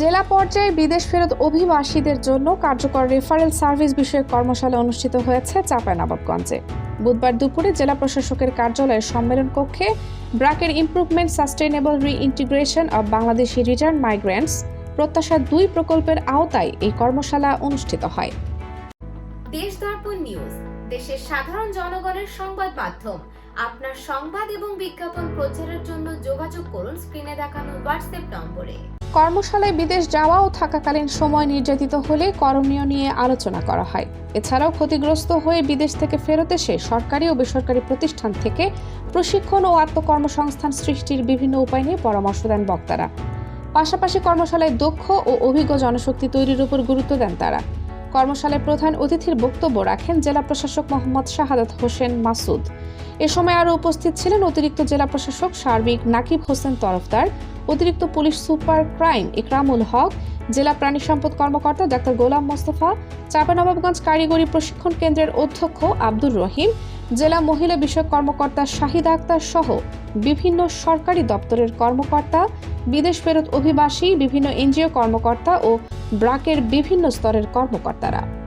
জেলা পর্যায়ে বিদেশ ফেরত অভিবাসীদের জন্য কার্যকর রেফারেল সার্ভিস বিষয়ক কর্মশালা অনুষ্ঠিত হয়েছে চাঁপাইনবাবগঞ্জে। বুধবার দুপুরে জেলা প্রশাসকের কার্যালয়ের সম্মেলন কক্ষে ব্রাকের improvement sustainable reintegration of Bangladeshi return migrants প্রত্যাশা দুই প্রকল্পের আওতায় এই কর্মশালা অনুষ্ঠিত হয়। দেশ দর্পণ নিউজ, দেশের সাধারণ জনগণের সংবাদ মাধ্যম আপনার সংবাদ এবং বিজ্ঞাপন প্রচারের জন্য যোগাযোগ করুন স্ক্রিনে দেখানো হোয়াটসঅ্যাপ নম্বরে। কর্মশালায় বিদেশ যাওয়া ও থাকাকালীন সময় নির্যাতিত হলে করণীয় নিয়ে আলোচনা করা হয়। এছাড়াও ক্ষতিগ্রস্ত হয়ে বিদেশ থেকে ফেরত এসে সরকারি ও বেসরকারি প্রতিষ্ঠান থেকে প্রশিক্ষণ ও আত্মকর্মসংস্থান সৃষ্টির বিভিন্ন উপায় নিয়ে পরামর্শ দেন বক্তারা। পাশাপাশি কর্মশালায় দক্ষ ও অভিজ্ঞ জনশক্তি তৈরির উপর গুরুত্ব দেন তারা। কর্মশালায় প্রধান অতিথির বক্তব্য রাখেন জেলা প্রশাসক মোহাম্মদ শাহাদাত হোসেন মাসুদ। এ সময় আরও উপস্থিত ছিলেন অতিরিক্ত জেলা প্রশাসক সার্বিক নাকিব হোসেন তরফদার, অতিরিক্ত police super crime Ikramul Haque, জেলা প্রাণী সম্পদ কর্মকর্তা ডাক্তার গোলাম মোস্তফা চাঁপানবাবগঞ্জ কারিগরি প্রশিক্ষণ কেন্দ্রের অধ্যক্ষ আব্দুর রহিম, জেলা মহিলা বিষয়ক কর্মকর্তা শাহিদা আক্তার সহ বিভিন্ন সরকারি দপ্তরের কর্মকর্তা, বিদেশ ফেরত অভিবাসী, বিভিন্ন এনজিও কর্মকর্তা ও ব্রাকের বিভিন্ন স্তরের কর্মকর্তারা।